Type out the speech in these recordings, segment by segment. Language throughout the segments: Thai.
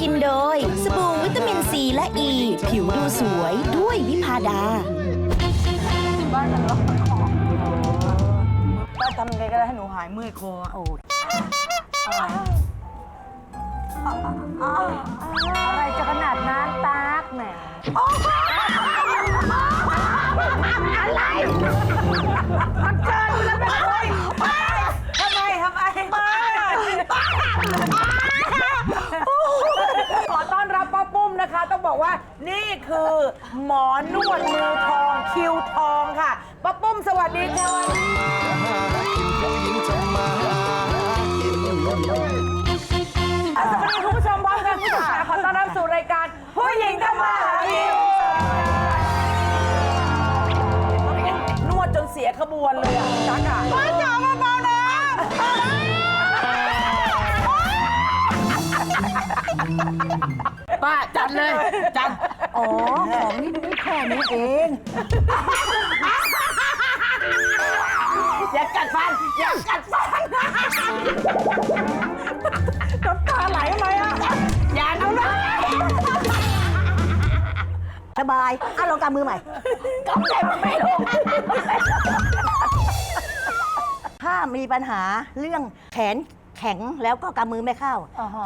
กินโดย สบู่วิตามินซีและอ e, ีผิวดูสวยด้วยวิพาดาป้าทำยังไงก็ได้ให้หนูหายเมื่อยคออะโอ้อะไรจะขนาดนั้นตากแหมท บอกว่า นี่คือหมอนวดมือทองคิวทองค่ะป้าปุ้มสวัสดีค่ะอะสวัสดีคุณผู้ชมพร้อมกันผู้ชมค่ะขอต้อนรับสู่รายการ ผู้หญิงทำมาหากินนวดจนเสียขบวนเลยอะจักอะ ป้าจ๋าเบาๆนะ ป้าจัดเลย จัด อ๋อ ของนี่ไม่แค่นี้เอง อย่ากัดฟัน อย่ากัดฟันน้ำตาไหลทำไมอะ อย่าเอาเลยสบายอะลองกำมือใหม่กำเต็มไม่ลงถ้ามีปัญหาเรื่องแขน แข็งแล้วก็กำมือไม่เข้า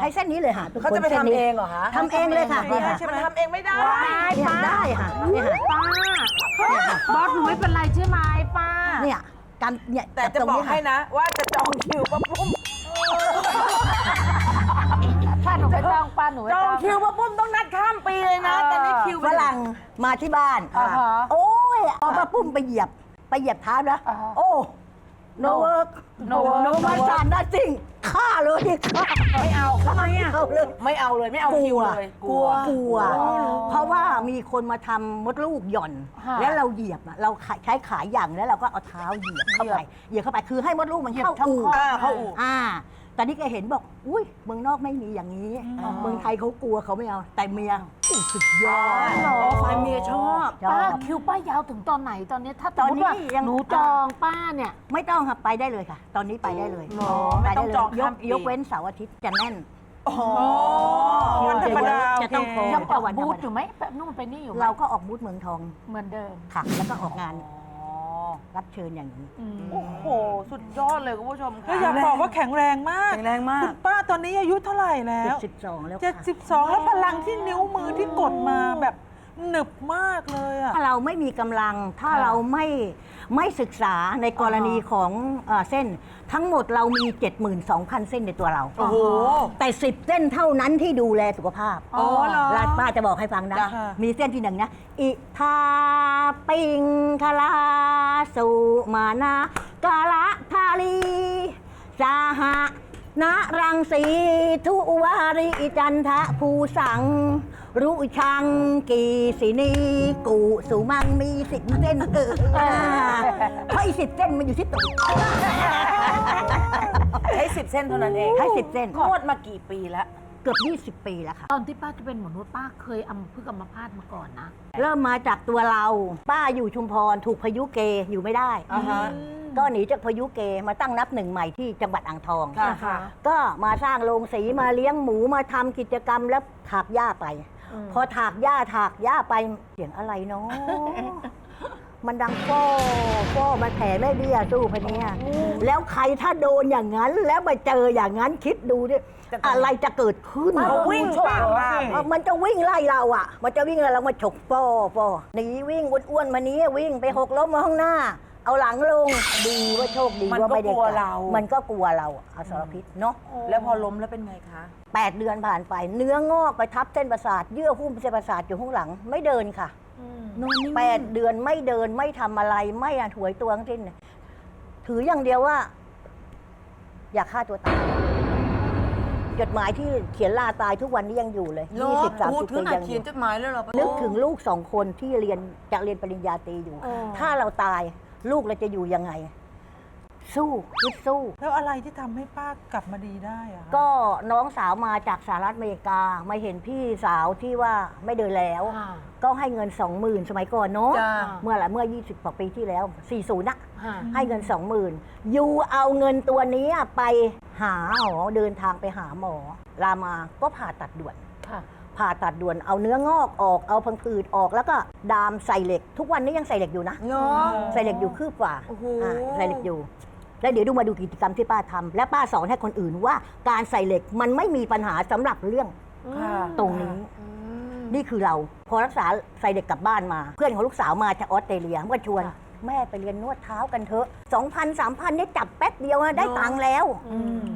ใช้เส้นนี้เลยค่ะทุกคนเขาจะไปส้นนี้ทำเองเหรอคะทำเองเลยค่ะนี่ค่ะใช่ไหมทำเองไม่ได้ เนี่ยได้ค่ะเนี่ยค่ะบอสหนูไม่เป็นไรใช่ไหมป้า เนี่ยกำเนี่ยแต่จะตรงบอกนี้ค่ให้นะ ว่าจะจองคิวป้าปุ้มป้าหนูไม่ต้องป้าหนูไม่จอต้องงคิวป้าปุ้มต้องนัดข้ามปีเลยนะแต่นี่คิวฝรั่งมาที่บ้านอ่าฮะโอ้ยเอามาปุ้มไปเหยียบ ไปเหยียบเท้านะอ่าฮะโอ้ no work no work no มาสานนะจริงฆ่าเลยฆ่าไม่เอาทำไมอะเอาเลย ไม่เอาเลยไม่เอาคิวเลยกลัวกลัว เพราะว่ามีคนมาทำมดลูกหย่อนค่ะแล้วเราเหยียบอะเราใช้ขาอย่างแล้วเราก็เอาเท้าเหยียบเข้าไปเหยียบเข้าไปคือให้มดลูกมันเข้าอู่อ่าเข้าอู่อ่าตอนนี้แกเห็นบอก อุ้ยเมืองนอกไม่มีอย่างนี้ เมืองไทยเขากลัวเขาไม่เอา แต่เมียอุ๊ยสุดยอดอ๋อฝ่ายเมียชอบชอป้าบคิวป้ายาวถึงตอนไหนตอนนี้ถ้าตอนนี้สมมุว่ายังหนูจองป้าเนี่ย ไม่ต้องค่ะไปได้เลยค่ะตอนนี้ไปได้เลยหรอไม่ต้องจองยข้ากมปี ยกเว้นเสาร์อาทิตย์จะแน่นอ๋อวันธรรมดาจะต้องโทรยังอแต่อกวันธรบูรมธดาอยู่ไหมแบบนู่นไปนี่อยู่ไหมเราก็ออกบูธเมืองทองเหมือนเดิมค่ะ แล้วก็ออกงานรับเชิญอย่างนี้ อืมโอ้โห สุดยอดเลยคุณผู้ชมก็ค่ะ อยากบอกว่าแข็งแรงมาก แข็งแรงมาก คุณป้าตอนนี้อายุเท่าไหร่แล้ว 72 แล้วค่ะ 72 แล้วพลังที่นิ้วมือที่กดมาแบบ หนึบมากเลยอะถ้าเราไม่มีกำลังถ้าเราไม่ไม่ศึกษาในกรณีของเอ่อเส้น ทั้งหมดเรามี 72,000 เส้นในตัวเรา โอ้โห แต่ 10 เส้นเท่านั้นที่ดูแลสุขภาพอ๋อเหรอแล้วป้าจะบอกให้ฟังนะ จ้ะมีเส้นที่หนึ่งนะ อิทาปิงคลาสุมานะกาละทาลีสาหะ นะรังสีทุวาริจันทะภูสัง รุชังกีสินีกูสุมังมีสิบเส้นเอออ่าเพราะอีสิบเส้นมันอยู่ที่ตูดใช้สิบเส้นเท่านั้นเองให้สิบเส้นนวดมากี่ปีแล้ว เกือบ 20 ปีแล้วค่ะ ตอนที่ป้าจะเป็นหมอนุษย์ป้าเคยอัมพฤกษ์อัมพาตมาก่อนนะ เริ่มมาจากตัวเรา ป้าอยู่ชุมพรถูกพายุเกอยู่ไม่ได้ อ่าฮะ ก็หนีจากพายุเกมาตั้งนับหนึ่งใหม่ที่จังหวัดอ่างทอง ค่ะค่ะ ก็มาสร้างโรงสีมาเลี้ยงหมูมาทำกิจกรรมแล้วถากหญ้าไป พอถากหญ้าถากหญ้าไปเสียงอะไรเนาะ มันดังฟ้อฟ้อมันแผ่แม่เบี้ยสู้พะเนียแล้วใครถ้าโดนอย่างนั้น แล้วมาเจออย่างนั้นคิดดูดิจะเกิด อะไรจะเกิดขึ้น เขาวิ่งฉกเหรอเออมันจะวิ่งไล่เราอะ มันจะวิ่งไล่เรามาฉกฟอฟอหนีวิ่งอ้วนๆมานี้วิ่งไปหกล้มมาข้างหน้า เอาหลังลงดีว่าโชคดีมันว่าก็ไม่ได้กลัวกัดเรา มันก็กลัวเราอะอสรพิษเนาะแล้วพอล้มแล้วเป็นไงคะ แปดเดือนผ่านไป เนื้องอกไปทับเส้นประสาทเยื่อหุ้มเส้นประสาทอยู่ข้างหลัง ไม่เดินค่ะแปดเดือนไม่เดินไม่ทำอะไรไม่อะถวยตัวทั้งสิ้นถืออย่างเดียวว่า อยากฆ่าตัวตายจดหมายที่เขียนลาตายทุกวันนี้ยังอยู่เลยยี่สิบสามสิบปียังอยู่จดหมายแล้วเหรอนึกถึงลูกสองคนที่เรียนจะเรียนปริญญาตรีอยู่อ๋อถ้าเราตาย ลูกเราจะอยู่ยังไง สู้ฮึดสู้ แล้วอะไรที่ทำให้ป้ากลับมาดีได้อะคะก็น้องสาวมาจากสหรัฐอเมริกา มาเห็นพี่สาวที่ว่าไม่เดินแล้ว ค่ะ ก็ให้เงิน20,000สมัยก่อนเนาะจ้า เมื่อไหร่เมื่อ 20กว่าปีที่แล้ว 40นะค่ะ ให้เงิน20,000ยูเอาเงินตัวนี้ไปหาหมอเดินทางไปหาหมอรามาก็ผ่าตัดด่วนค่ะ ผ่าตัดด่วนเอาเนื้องอกออกเอาพังผืดออกแล้วก็ดามใส่เหล็ก ทุกวันนี้ยังใส่เหล็กอยู่นะ เนาะ ใส่เหล็กอยู่คืบกว่าโอ้โห อ่าใส่เหล็กอยู่ แล้วเดี๋ยวดูมาดูกิจกรรมที่ป้าทำและป้าสอนให้คนอื่นว่าการใส่เหล็กมันไม่มีปัญหาสำหรับเรื่องค่ะตรงนี้นี่คือเราพอรักษาใส่เด็กกลับบ้านมา เพื่อนของลูกสาวมาจากออสเตรเลียก็ชวนแม่ไปเรียนนวดเท้ากันเถอะ2,000 3,000เนี่ยจับแป๊บเดียวอะได้ตังค์แล้ว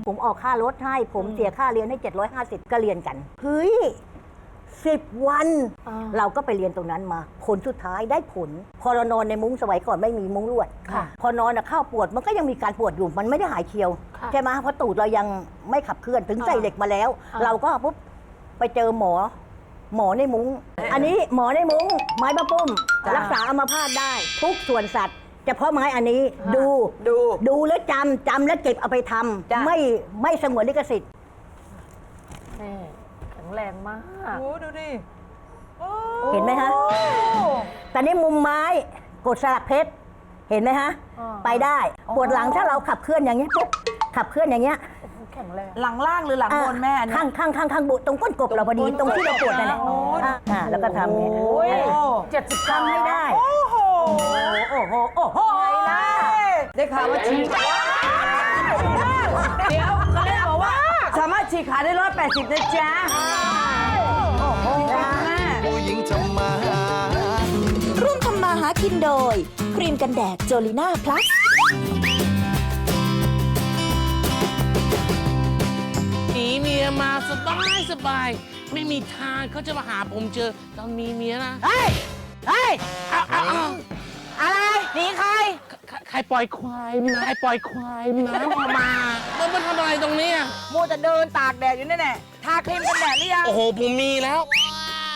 ผมออกค่ารถให้ ผมเสียค่าเรียนให้ 750 ก็เรียนกัน เฮ้ย สิบวันเราก็ไปเรียนตรงนั้นมา ผลสุดท้ายได้ผล พอเรานอนในมุ้งสมัยก่อนไม่มีมุ้งลวด ค่ะพอนอนอะเข้าปวดมันก็ยังมีการปวดอยู่มันไม่ได้หายเคียว ค่ะใช่ไหมเพราะตูดเรายังไม่ขับเคลื่อนถึงใส่เหล็กมาแล้ว อ่า เราก็ปุ๊บไปเจอหมอ หมอในมุง้ง อันนี้หมอในมุ้ง ไม้ประปุ้ม จ้ะ รักษาอัมพาตได้ ทุกส่วนสัตว์เฉพาะไม้อันนี้ดู ดู ดูแล้วจำจำแล้วเก็บเอาไปทจ้ะำไม่ไม่สงวนลิขสิทธิ์นี่แข็ งแรงมาก โอ้ดูดิโอ้เห็นไหมฮะ แต่นี่มุมไม้กดสลักเพชร เห็นไหมฮะ อ่า ไปได้ ปวดหลังถ้าเราขับเคลื่อนอย่างนี้ยปุ๊บขับเคลื่อนอย่างเงี้ยแข็งแรง หลังล่างหรือหลังบนแม่อันนี้ ข้างข้างข้างข้างบุตรงก้นกบเราพอดีตรงที่เราปวดนั่นแหละโอ้ย อะอะแล้วก็ทำเนี่ยโอ้ยเจ็ดสิบทำให้ได้ โอ้โห โอ้โห โอ้โหไงล่ะ ได้ข่าวว่าฉีกเฉีกขาได้ร้อยแปดสิบนะจ๊ะโอ้โหแม่ผู้หญิงทำมาหาร่วมทำมาหากินโดย ครีมกันแดดโจลิน่าพลัส หนีเมียมาสบายสบายไม่มีทางเขาจะมาหาผมเจอตอนมีเมียนะ เฮ้ย เฮ้ยอ้าวอ้าวอ้า รใครปล่อยควายมาใครปล่อยควายมาออกมามันมาทำอะไรตรงเนี้ยมัวแต่เดินตากแดดอยู่นั่นแหละทาครีมกันแดดหรือยัง โอ้โหผมมีแล้ว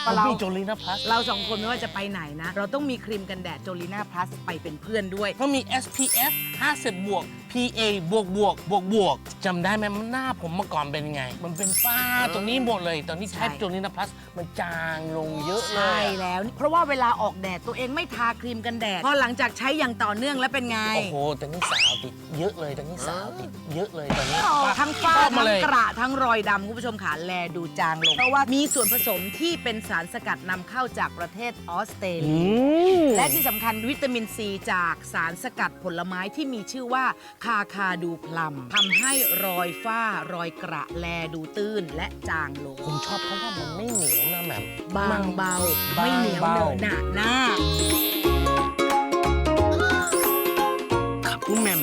ผมเรามีโจลีนาพลัสเราสองคนไม่ว่าจะไปไหนนะ เราต้องมีครีมกันแดดโจลีน่าพลัสไปเป็นเพื่อนด้วยเขามี SPF 50 บวก PA บวกบวกบวกบวกจำได้ไหมมันหน้าผมเมื่อก่อนเป็นไง มันเป็นฝ้าตรงนี้หมดเลย ตอนนี้ใช้ใช่โจลีนาพลัสมันจางลงเยอะเลใช่ย แล้ว เพราะว่าเวลาออกแดดตัวเองไม่ทาครีมกันแดด พอหลังจากใช้อย่างต่อเนื่องแล้วเป็นไง โอ้โหตอนนี้สาวติดเยอะเลยตอนนี้สาวติดเยอะเลยตอนนี้ทั้งฝ้าชอบมาทั้งเลย กระทั้งรอยดำคุณผู้ชมขาแลดูจางลง เพราะว่ามีส่วนผสมที่เป็นสารสกัดนำเข้าจากประเทศออสเตรอืเลียมและที่สำคัญวิตามินซีจากสารสกัดผลไม้ที่มีชื่อว่าคาคาดูพลัมทำให้รอยฝ้ารอยกระแลดูตื้นและจางลง ผมชอบเพราะว่ามันไม่เหนียวนะแหม่ม บางเบา บางไม่เหนียวเบาเหนอะหนะหน้า ครับคุณแหม่ม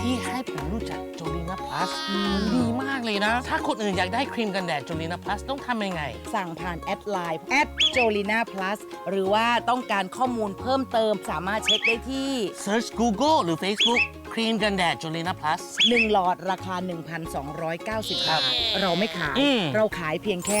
ที่ให้ผมรู้จักโจลีนาพลัสมันดีมากเลยนะ ถ้าคนอื่นอยากได้ครีมกันแดดโจลีนาพลัสต้องทำยังไง สั่งผ่านแอดไลน์แอดโจลิน่าพลัสหรือว่าต้องการข้อมูลเพิ่มเติมสามารถเช็คได้ที่ Search Google หรือ Facebook ค รีมกันแดดโจลีนาพลัส 1 หลอดราคา 1,290 บาท เราไม่ขาย อืม เราขายเพียงแค่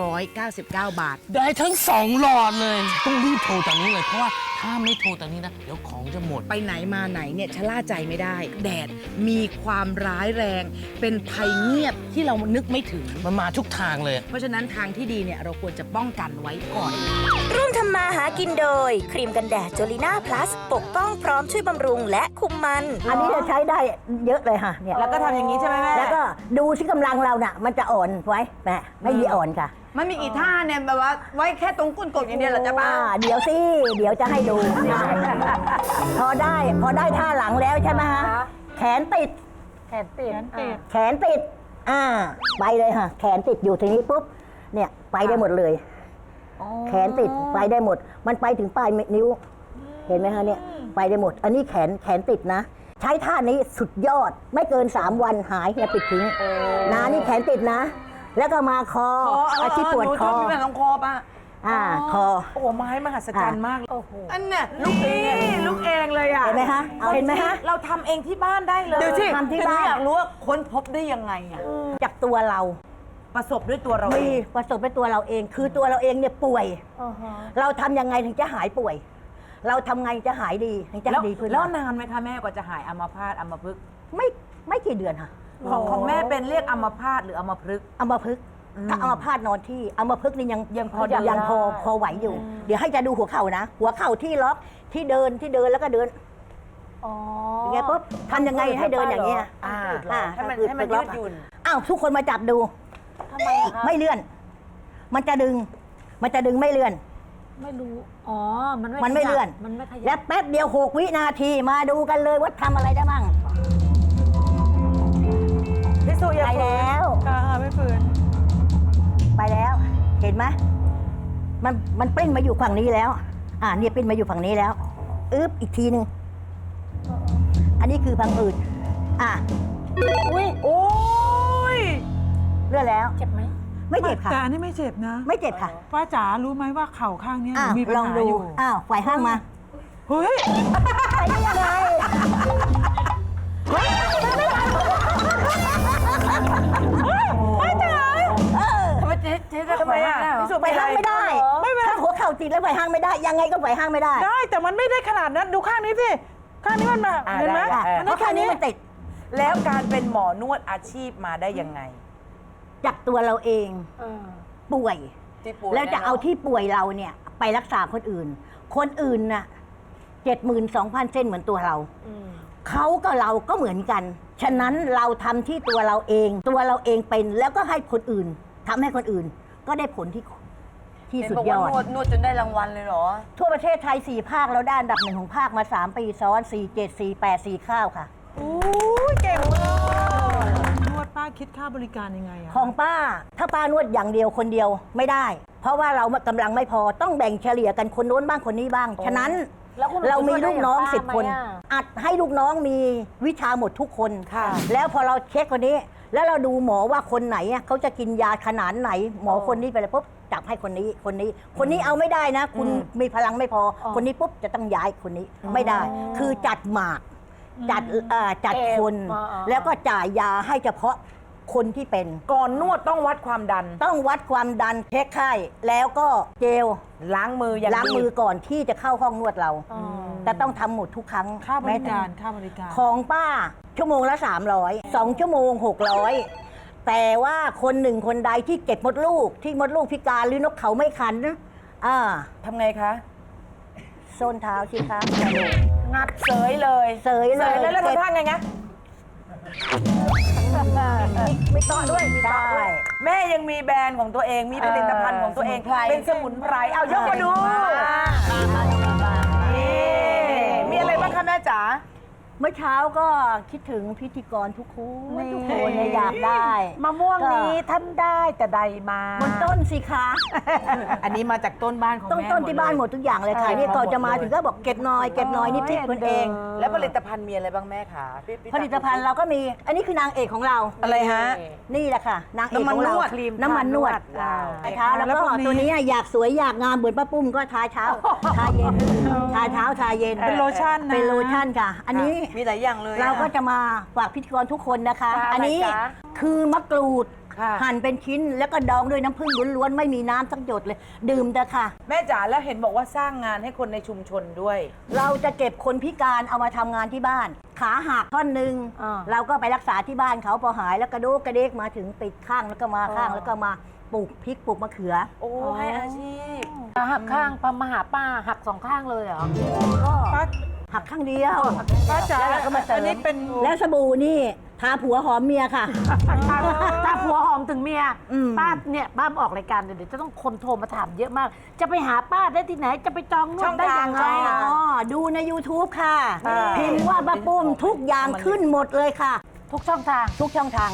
999 บาท ได้ทั้งสองหลอดเลย ต้องรีบโทรตอนนี้เลยเพราะว่า ถ้าไม่โทรตอนนี้นะ เดี๋ยวของจะหมด ไปไหนมาไหนเนี่ยชะล่าใจไม่ได้ แดดมีความร้ายแรง เป็นภัยเงียบที่เรานึกไม่ถึง มันมาทุกทางเลย เพราะฉะนั้นทางที่ดีเนี่ยเราควรจะป้องกันไว้ก่อน ร่วมทำมาหากินโดย ครีมกันแดดโจลิน่าพลัส ปกป้องพร้อมช่วยบำรุงและคุมมัน อันนี้จะใช้ได้เยอะเลยค่ะเนี่ยแล้วก็ทำอย่างนี้ใช่ไหมแม่ แล้วก็ดูที่กำลังเราน่ะ มันจะอ่อนไว้แม่ไม่มีอ่อนค่ะ มันมีกี่ท่าเนี่ยแบบว่าไว้แค่ตรงก้นกบอย่างเดียวเหรอจ๊ะป้า อ่เดี๋ยวสิ เดี๋ยวจะให้ดู พอได้ พอได้ท่าหลังแล้วใช่ไหมฮะ แขนติด แขนติดแขนติด แขนติด อ่า ไปเลยค่ะ แขนติดอยู่ทีนี้ปุ๊บ เนี่ยไปได้หมดเลย แขนติดไปได้หมด มันไปถึงปลายนิ้ว เห็นไหมคะเนี่ย ไปได้หมด อันนี้แขนแขนติดนะ ใช้ท่านี้สุดยอด ไม่เกิน 3 วันหายเนี่ยปิดทิ้งนะนี่แขนติดนะ แล้วก็มาคออาชีพปวดคอมีแบบของคอป่ะอ่าคอโอ้โหไม้มหัศจรรย์มากเลยอันเนี่ยลูกเองลูกเองเลยอะเห็นไหมคะเห็นไหมคะเราทำเองที่บ้านได้เลยเดี๋ยวสิทำที่บ้านอยากรู้ว่าค้นพบได้ยังไงอะจากตัวเราประสบด้วยตัวเราเอมีงประสบเป็นตัวเราเอง คือตัวเราเองเนี่ยป่วยเราทำยังไงถึงจะหายป่วย เราทำไงจะหายดีถึงจะแล้วดีขึ้นแล้วนานไหมคะแม่กว่าจะหายอัมพาตอัมพฤกษ์ไม่ไม่กี่เดือนค่ะ ของของแม่เป็นเรียกอัมพาตหรืออัมพฤกษ์อัมพฤกษ์ถ้าอัมพาตนอนที่อัมพฤกษ์นี่ยังยังพอเดินยังพอได้พอไหวอยู่เดี๋ยวให้จะดูหัวเข่านะ หัวเข่าที่ล็อกที่เดินที่เดินแล้วก็เดินอ๋ออ ย่างเงี้ยปุ๊บทำยังไงให้เดินอย่างเงี้ยอ่า อ่าให้มันคือให้มันล็ยือกดหยุ่นอ้าวทุกคนมาจับดู ทำไมอะคะไม่เลื่อน มันจะดึง มันจะดึงไม่เลื่อน ไม่รู้ อ๋อ มันไม่มันไม่ขยับเลื่อน มันไม่ขยับ และแป๊บเดียว6วินาทีมาดูกันเลยว่าทำอะไรได้บ้าง ไปฝืนแล้ว ค่ะไม่ฝืนไปแล้ว เห็นไหมมันมันปริ้นมาอยู่ฝั่งนี้แล้ว อ่าเนี่ยปริ้นมาอยู่ฝั่งนี้แล้วอึ๊บอีกทีหนึ่งอันนี้คือพังอืดอะอุ้ยโอ้ยเลื่อนแล้ว เจ็บไหมไม่เจ็บค่ะ แต่อันนี้ไม่เจ็บนะไม่เจ็บค่ะป้าจ๋ารู้ไหมว่าเข่าข้างเนี้ยหอ้านูวมีปัญลองหาดูอยู่อ้าวฝ่ายห้างมาเฮ้ย ไปได้ยังไงทำไมเจ๊เจ๊จะทำไมอะพี่สุฝ่ายห้างไม่ได้ไม่เป็นไรถ้าหัวเข่าติดแล้วฝ่ายห้างไม่ได้ ยังไงก็ฝ่ายห้างไม่ได้ ได้แต่มันไม่ได้ขนาดนั้นดูข้างนี้สิข้างนี้มันมาอ่าเห็นไหมได้ค่ะอ่เพราะแค่นี้มันติด แล้วการเป็นหมอนวดอาชีพมาได้ยังไง จากตัวเราเองเออป่วยที่ป่วย แล้วจะนี่ยเอาที่ป่วยเราเนี่ย ไปรักษาคนอื่น คนอื่นน่ะเจ็ดหมื่นสองพันเส้นเหมือนตัวเราอืมเขากับเราก็เหมือนกัน ฉะนั้นเราทำที่ตัวเราเอง ตัวเราเองเป็นแล้วก็ให้คนอื่นทำให้คนอื่น ก็ได้ผลที่ที่สุดยอดนวดนวดจนได้รางวัลเลยเหรอ ทั่วประเทศไทย 4 ภาคเราได้อันดับหนึ่งของภาคมา 3 ปีซ้อน 4 7 4 8 4ข้าวค่ะโอ้ยเก่งมากนวดป้าคิดค่าบริการยังไงอะของป้า ถ้าป้านวดอย่างเดียวคนเดียวไม่ได้ เพราะว่าเรากำลังไม่พอต้องแบ่งเฉลี่ยกันคนโน้นบ้างคนนี้บ้าง ฉะนั้นแล้วคุณเรามีลูกน้องได้สิบป้าคนไหมอะอัดให้ลูกน้องมีวิชาหมดทุกคน ค่ะ แล้วพอเราเช็คคนนี้ แล้วเราดูหมอว่าคนไหนอะเขาจะกินยาขนาดไหน หมอคนนี้ไปเลยปุ๊บจับให้คนนี้คนนี้ คนนี้เอาไม่ได้นะ คุณมีพลังไม่พออคนนี้ปุ๊บจะต้องย้ายคนนี้ไม่ได้ คือจัดหมาก จัดเอ่อจัดคนอ่าอ่าแล้วก็จ่ายยาให้เฉพาะคนที่เป็น ก่อนนวดต้องวัดความดัน ต้องวัดความดันเช็คไข้แล้วก็เจลล้างมืออย่างล้างดีมือก่อนที่จะเข้าห้องนวดเราอ๋อแต่ต้องทำหมดทุกครั้งค่าบริการ แม้แต่ค่าบริการ ของป้า ชั่วโมงละ 300 2 ชั่วโมง 600 แต่ว่าคนหนึ่งคนใดที่เก็บมดลูกที่มดลูกพิการหรือนกเขาไม่ขันอ่าทำไงคะโซนเท้าสิคะงัดเสยเลยเสยเสเลยยเลย แล้วเก็บทำท่าไงนะมีต่อด้วยมีต่อด้วยแม่ยังมีแบรนด์ของตัวเอง มีผลิตภัณฑ์ของตัวเองสมุนไพรเป็นสมุนไพรเอายกมาดูนี่มีอะไรบ้างคะแม่จ๋า เมื่อเช้าก็คิดถึงพิธีกรทุกคนทุกคนเนี่ยอยากได้ มะม่วงก็นี้ท่านได้แต่ใดมาบนต้นสิคะ อันนี้มาจากต้นบ้านของต้นแม่ต้นที่บ้านหมดทุกอย่างเลยค่ะนี่ก่อนจะมาถึงก็บอกเก็บหน้อยเก็บหน้อยนี่พริกคนเอง แล้วผลิตภัณฑ์มีอะไรบ้างแม่คะพี่พี่ผลิตภัณฑ์เราก็มี อันนี้คือนางเอกของเราอะไรฮะ นี่แหละค่ะ นางเอกน้ำมันของเรานวดครีมน้ำมันนวดว้าวทาเท้าแล้วก็ตัวนี้อยากสวยอยากงามเหมือนป้าปุ้มก็ทาเช้าทาเย็นทาเช้าทาเย็นเป็นโลชั่นนะเป็นโลชั่นค่ะ อันนี้มีหลายอย่างเลยอะเราก็จะมาฝากพิธีกรทุกคนนะคะค่ะอันนี้อะไรจ๊ะคือมะกรูดค่ะหั่นเป็นชิ้นแล้วก็ดองด้วยน้ำผึ้งล้วนๆไม่มีน้ำสักหยดเลย ดื่มเถอะค่ะ แม่จ๋าแล้วเห็นบอกว่าสร้างงานให้คนในชุมชนด้วย เราจะเก็บคนพิการเอามาทำงานที่บ้าน ขาหักท่อนหนึ่งอ่าเราก็ไปรักษาที่บ้านเขาพอหายแล้วกระโดกกระเดกมาถึงปิดข้างแล้วก็มาข้างแล้วก็มา ปลูกพริกปลูกมะเขือ โอ้ให้อาชีพหักข้างปามาหาป้าหักสองข้างเลยเหรอก็ป้าหักข้างเดียว ป้าจ๋าแล้วเราก็มาเสริม อันนี้เป็นแล้วสบู่นี่ทาผัวหอมเมียค่ะถ้าผัวหอมถึงเมียอืม ป้าเนี่ยป้ามาออกรายการเดี๋ยวจะต้องคนโทรมาถามเยอะมาก จะไปหาป้าได้ที่ไหนจะไปจองนวช่ดองได้ทางยังไงช่องทางอ๋อดูใน YouTube ค่ะอ่า พิมพ์ว่าบ้าปุ้มทุกอย่างขึ้นหมดเลยค่ะ ทุกช่องทาง ทุกช่องทาง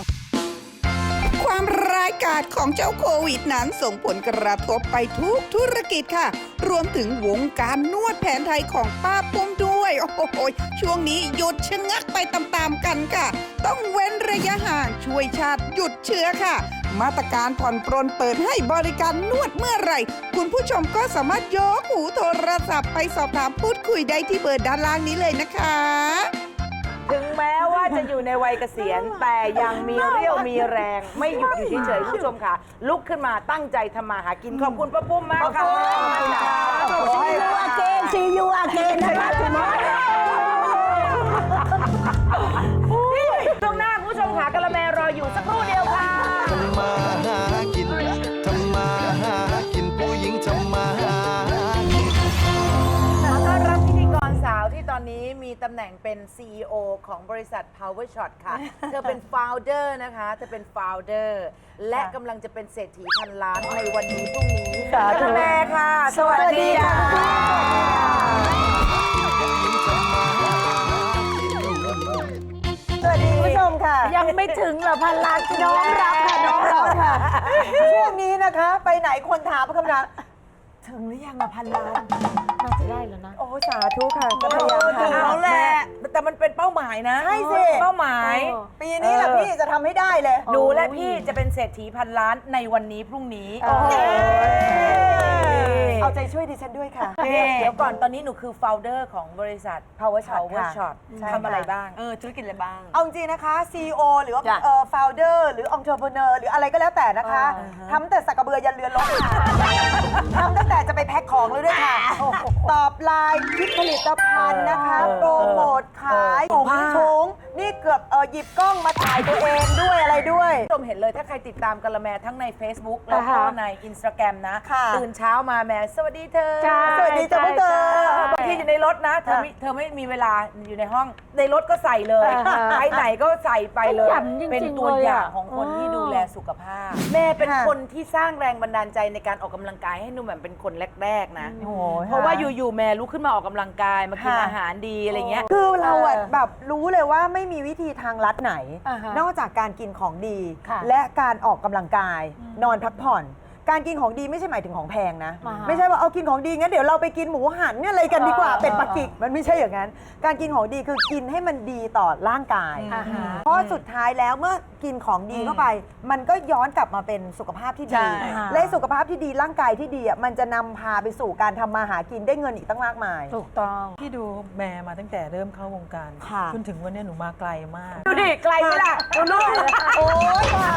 ความร้ายกาจของเจ้าโควิดนั้นส่งผลกระทบไปทุกธุรกิจค่ะ รวมถึงวงการนวดแผนไทยของป้าปุ้มด้วย โอ้โหช่วงนี้หยุดชะงักไปตามๆกันค่ะ ต้องเว้นระยะห่างช่วยชาติหยุดเชื้อค่ะ มาตรการผ่อนปรนเปิดให้บริการนวดเมื่อไหร่ คุณผู้ชมก็สามารถยกหูโทรศัพท์ไปสอบถามพูดคุยได้ที่เบอร์ด้านล่างนี้เลยนะคะ ถึงแม้ว่า อยู่ในวัยเกษียณ แต่ยังมีเรี่ยวมีแรงไม่หยุดอยู่เฉยๆคุณผู้ชมค่ะ ลุกขึ้นมาตั้งใจทำมาหากินขอบคุณป้าปุ้มมากค่ะ See you again See you again นะคะคุณหมอำแหน่งเป็น CEO ของบริษัท Power Shot ค่ะ เธอเป็น founder นะคะ เธอเป็น founder และกำลังจะเป็นเศรษฐีพันล้านในวันนี้พรุ่งนี้กระแมค่ะ สวัสดีค่ะสวัสดีคุณผู้ชมค่ะ ยังไม่ถึงเหรอพันล้านน้องรับค่ะ น้องรับค่ะ ช่วงนี้นะคะ ไปไหนคนถามคำถาม ถึงหรือยังอะพันล้าน น่าจะได้แล้วนะ โอ้สาธุค่ะก็พยายามถึงค่ะแล้วแหละ แต่มันเป็นเป้าหมายนะใช่สิ เป้าหมาย เออ ปีนี้แหละพี่จะทำให้ได้เลย หนูและพี่จะเป็นเศรษฐีพันล้านในวันนี้พรุ่งนี้เอาใจช่วยดิฉันด้วยค่ะ เดี๋ยวก่อนตอนนี้หนูคือ founder ของบริษัท Power Shot Power ค่ะ Shot ใช่ทำอะไรค่ะบ้าง เออธุรกิจอะไรบ้าง เอาจริงๆนะคะ CEO หรือว่าจ้ะ เอ่อ founder หรือ entrepreneur หรืออะไรก็แล้วแต่นะคะทำแต่สักกระเบือยันเรือนรบค่ะ ตอบไลน์คิดผลิตภัณฑ์นะคะ โปรโมทขายถุงชง นี่เกือบเออหยิบกล้องมาถ่ายตัวเองด้วยอะไรด้วย ผู้ชมเห็นเลยถ้าใครติดตามกะละแมทั้งใน Facebook แล้วก็อ่าฮะใน Instagram นะ ค่ะ ตื่นเช้ามาแม่สวัสดีเธอจ้า สวัสดีจ้ะพวกเธอ บางทีอยู่ในรถนะเธอไม่เธอไม่มีเวลาอยู่ในห้องในรถก็ใส่เลยอ่าฮะไปไหนก็ใส่ไปเลยขยันจริงๆเป็นตัวเลยอะอย่างของคนที่ดูแลสุขภาพ แม่เป็นค่ะ คนที่สร้างแรงบันดาลใจในการออกกำลังกายให้หนุ่มแบบเป็นคนแรกๆนะ โอ้ยเพราะว่าอยู่ๆแม่ลุกขึ้นมาออกกำลังกายมากินค่ะ อาหารดีอะไรเงี้ย คือเราอะแบบรู้เลยว่าไม่มีวิธีทางลัดไหน อ่าฮะนอกจากการกินของดี ค่ะและการออกกำลังกายนอนพักผ่อน การกินของดีไม่ใช่หมายถึงของแพงนะ อ่าฮะไม่ใช่ว่าเอากินของดีงั้นเดี๋ยวเราไปกินหมูหันเนี่ยอะไรกันดีกว่าเออเป็ดปักกิ่งมันไม่ใช่อย่างนั้น การกินของดีคือกินให้มันดีต่อร่างกาย อ่าฮะ เพราะสุดท้ายแล้วเมื่อกินของดีเข้าไป มันก็ย้อนกลับมาเป็นสุขภาพที่ดีใช่และสุขภาพที่ดีร่างกายที่ดีอะมันจะนำพาไปสู่การทำมาหากินได้เงินอีกตั้งมากมาย ถูกต้อง พี่ดูแม่มาตั้งแต่เริ่มเข้าวงการค่ะ จนถึงวันนี้หนูมาไกลมาก ดูดิไกลไหมล่ะดูลูกโอ้ยค่ะ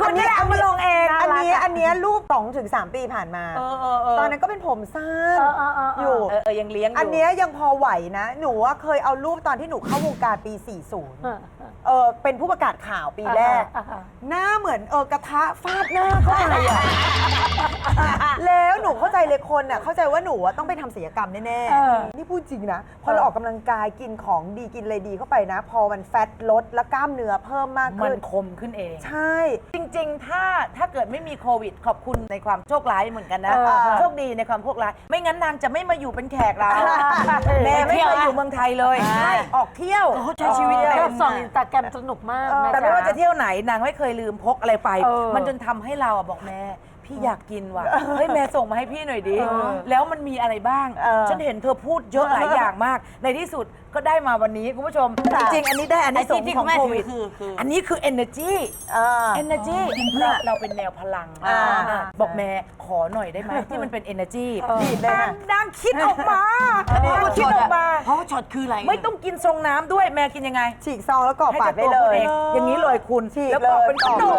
คนนี้เอามาลงเอง อันนี้อันนี้รูป2ถึง3ปีผ่านมา เออเออเออตอนนั้นก็เป็นผมสั้น เออเออเออออ ยู่ เออเออยังเลี้ยงอยู่อันเนี้ยยังพอไหวนะ หนูว่าเคยเอารูปตอนที่หนูเข้าวงการปี 40 เออเออเป็นผู้ประกาศข่าวปีแรก อ่าฮะหน้าเหมือนเออกระทะฟาดหน้าเข้าไปอะ แล้วหนูเข้าใจเลยคนอะเข้าใจว่าหนูอะต้องไปทำศิลยกรรมแน่เออ ๆนี่พูดจริงนะพอเราออกกำลังกายกินของดีกินอะไรดีเข้าไปนะ พอมันแฟตลดแล้วกล้ามเนื้อเพิ่มมากมัขึ้นนคมขึ้นเอง ใช่ จริงๆ ถ้าถ้าเกิดไม่มีโควิดขอบคุณในความโชคร้ายเหมือนกันนะ เออโชคดีในความโชคร้าย ไม่งั้นนางจะไม่มาอยู่เป็นแขกเราเออแม่ไม่เคยอยู่เมืองไทยเลยใช่ออกเที่ยวเขาใช้ชีวิตเที่แบยวบส่องอินสตาแกรมสนุกมากแต่ไม่จ๋ว่าจะเที่ยวไหนนางไม่เคยลืมพกอะไรไป เออมันจนทำให้เราอะบอกแม่ พี่อยากกินว่ะ เฮ้ยแม่ส่งมาให้พี่หน่อยดิเออแล้วมันมีอะไรบ้าง เออฉันเห็นเธอพูดเยอะหลายอย่างมาก ในที่สุดก็ได้มาวันนี้คุณผู้ชม จริงๆ อันนี้ได้อันนี้ส่งส์ของโควิดอันนี้คือ energy เออ energy เราเราเป็นแนวพลังอ่าอ่า บอกแม่ขอหน่อยได้ไหมที่มันเป็น energy ดีดเลยค่ะ นางคิดออกมาอันนี้คิดออกมา เพราะว่าช็อตคืออะไรไม่ต้องกินทรงน้ำด้วยแม่กินยังไง ฉีกซองแล้วกรอกปากได้เลยให้จ้าตัวพูดองอย่างนี้เลยคุณฉีกแล้วเลก็ยเป็นขนม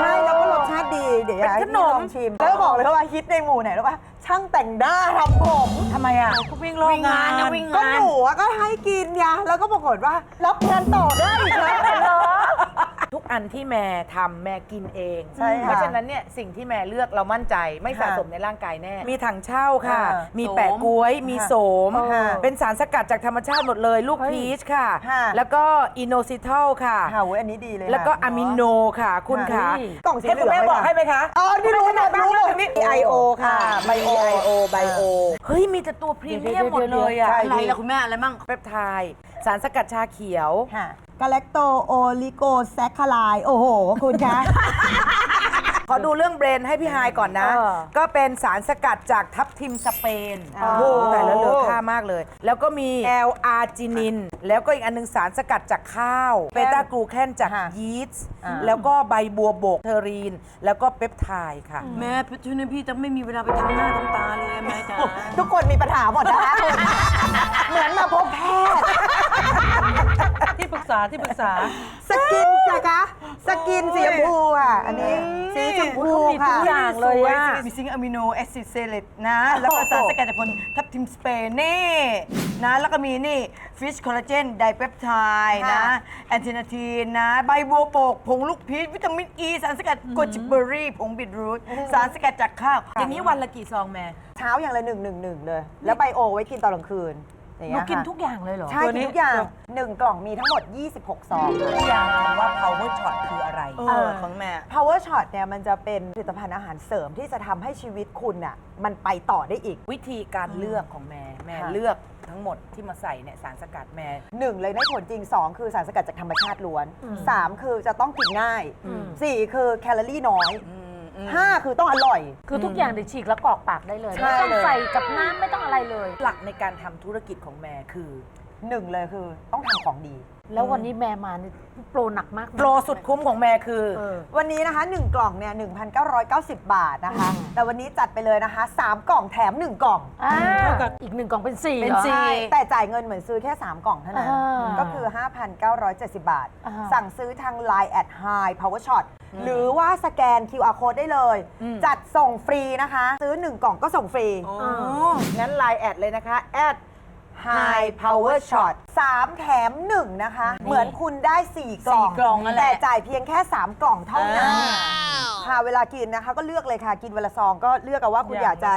ใช่ แล้วก็รสชาติดี เดี๋ยวอยากให้เป็นขพี่นลมองชิม แล้วก็บอกเลยว่าฮิตในหมู่ไหนรู้ป่ะช่างแต่งหน้าทำผมทำไมอะก็วิ่งรอบงานนะวิ่งก็งานหนูอะก็ให้กินไงแล้วก็ปรากฏว่ารับงานต่อได้อีกแล้วเหรอ ทุกอันที่แม่ทำแม่กินเอง ใช่ค่ะเพราะฉะนั้นเนี่ยสิ่งที่แม่เลือกเรามั่นใจไม่สะสมในร่างกายแน่ มีถังเช่าค่ะค่ะมีแปะกล้วยมีโสมค่ะเป็นสารสกัดจากธรรมชาติหมดเลย ลูกพีชค่ะ ค่ะ แล้วก็อินโนซิทัลค่ะ ค่ะอุ๊ยอันนี้ดีเลยแล้วก็ค่ะอะมิโนค่ะ คุณค่ะกล่องสีให้เหลืคุณองแม่บอกให้ไหมคะอ๋อนี่รู้หมดรู้หมดนี่ IO ค่ะ ไบโอไบโอไบโอ เฮ้ย มีแต่ตัวพรีเมียมหมดเลยอะใช่อะไรล่ะคุณแม่อะไรมั่งเปปไทด์สารสกัดชาเขียว ค่ะ กาแลคโตโอลิโกแซคคาไลโอ้โห คุณคะ ขอดูเรื่องเบรนให้พี่ฮายก่อนนะ เออก็เป็นสารสกัดจากทับทิมสเปนอ๋อโอ้โห แต่ละเลอค่ามากเลย แล้วก็มีแอลอาร์จินินแล้วก็อีกอันหนึงสารสกัดจากข้าวเบต้ากลูแคนจากยีสต์แล้วก็ใบบัวบกเทอรีน แล้วก็เปปไทด์ค่ะ แม่ช่วยนะพี่จะไม่มีเวลาไปทำหน้าทำตาเลยแม่จ๋าทุกคนมีปัญหาหมดนะคะคุณเหมือนมาพบแพทย์ ที่ปรึกษาที่ปรึกษา สกินนะคะ สกินสีชมพูอะ อันนี้สีชมพูค่ะ ทุกอย่างเลยอะมีซิงค์อะมิโนแอซิดเซเลตนะ แล้วก็สารสกัดจากผลทับทิมสเปนนี่นะ แล้วก็มีนี่ฟิชคอลลาเจนไดเปปไทด์นะ ค่ะแอนตินาทีนนะ ใบบัวโปก ผงลูกพีชวิตามินอ e, ีสารสกัดโกจิเบอรี่ ผงบีทรูทสารสกัดจากข้าวอย่างนี้วันละกี่ซองแม่ เช้าอย่างละหนึ่งหนึ่งหนึ่งเลย แล้วไบโอไว้กินตอนกลางคืน อย่างหนูเงี้ยกินค่ะทุกอย่างเลยเหรอ ใช่กินทุกอย่าง 1 กล่องมีทั้งหมด 26 ซองค่ะพี่ยังคำว่า power shot คืออะไรเออ ของแม่ power shot เนี่ยมันจะเป็นผลิตภัณฑ์อาหารเสริมที่จะทำให้ชีวิตคุณน่ะมันไปต่อได้อีก วิธีการเลือกของแม่แม่ค่ะ เลือกทั้งหมดที่มาใส่เนี่ยสารสกัดแม่ หนึ่งเลยได้ผลจริง 2 คือสารสกัดจากธรรมชาติล้วน 3 คือจะต้องกินง่าย 4 คือแคลอรี่น้อย 5คือต้องอร่อย คือทุกอย่างเดี๋ยวฉีกแล้วกรอกปากได้เลย ใช่ไม่ต้องเลย ใส่กับน้ำไม่ต้องอะไรเลย หลักในการทำธุรกิจของแม่คือ หนึ่งเลยคือต้องทำของดี แล้ววันนี้แม่มานี่โปรหนักมาก โปรสุดคุ้มของแม่คือ เออ วันนี้นะคะ 1 กล่องเนี่ย1,990 บาทนะคะ แต่วันนี้จัดไปเลยนะคะ 3 กล่องแถม 1 กล่องอ่าอีกหนึ่งกล่องเป็นสี่เป็นหรอ สี่ ใช่แต่จ่ายเงินเหมือนซื้อแค่ 3 กล่องเท่านั้น อ่าก็คือ 5,970 บาท อ่า สั่งซื้อทาง Line at High Power Shot หรือว่าสแกน QR code ได้เลย จัดส่งฟรีนะคะ ซื้อ 1 กล่องก็ส่งฟรี งั้นไลน์แอดเลยนะคะแอด High Power Shot 3 แถม 1 นะคะ เหมือนคุณได้ 4 กล่องสี่กล่องนั่นแหละ แต่จ่ายเพียงแค่ 3 กล่องเท่านั้นค่ะเวลากินนะคะก็เลือกเลยค่ะ กินวันละซองก็เลือกเอาว่าคุณอยากจะ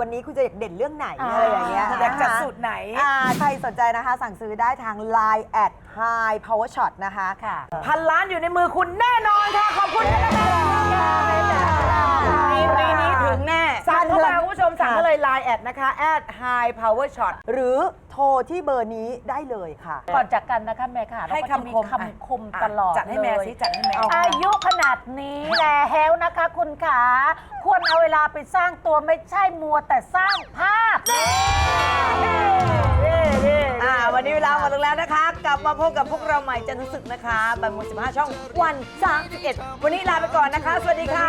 วันนี้คุณจะอยากเด่นเรื่องไหนอะไรอย่างเงี้ยอยากจะนะคะสูตรไหนอ่าใครสนใจนะคะ สั่งซื้อได้ทาง Line at High Power Shot นะคะค่ะพันล้านอยู่ในมือคุณแน่นอนค่ะ ขอบคุณค่ะปีนี้ถึงแน่สั่งเข้ามาคุณผู้ชมสั่งก็เลย Line แอดนะคะแอด High Power Shot หรือโทรที่เบอร์นี้ได้เลยค่ะ ก่อนจากกันนะคะแม่ค่ะให้เราก็จะมีคำคม คำคมตลอดจัดให้แม่เลยสิจัดให้แม่ อายุขนาดนี้แล้วนะคะคุณขาควรเอาเวลาไปสร้างตัวไม่ใช่มัวแต่สร้างภาพ อ่าวันนี้เวลาหมดลงแล้วนะคะ กลับมาพบกับพวกเราใหม่จันทร์สึกนะคะบันมุ15ช่องวัน31วันนี้ลาไปก่อนนะคะ สวัสดีค่ะ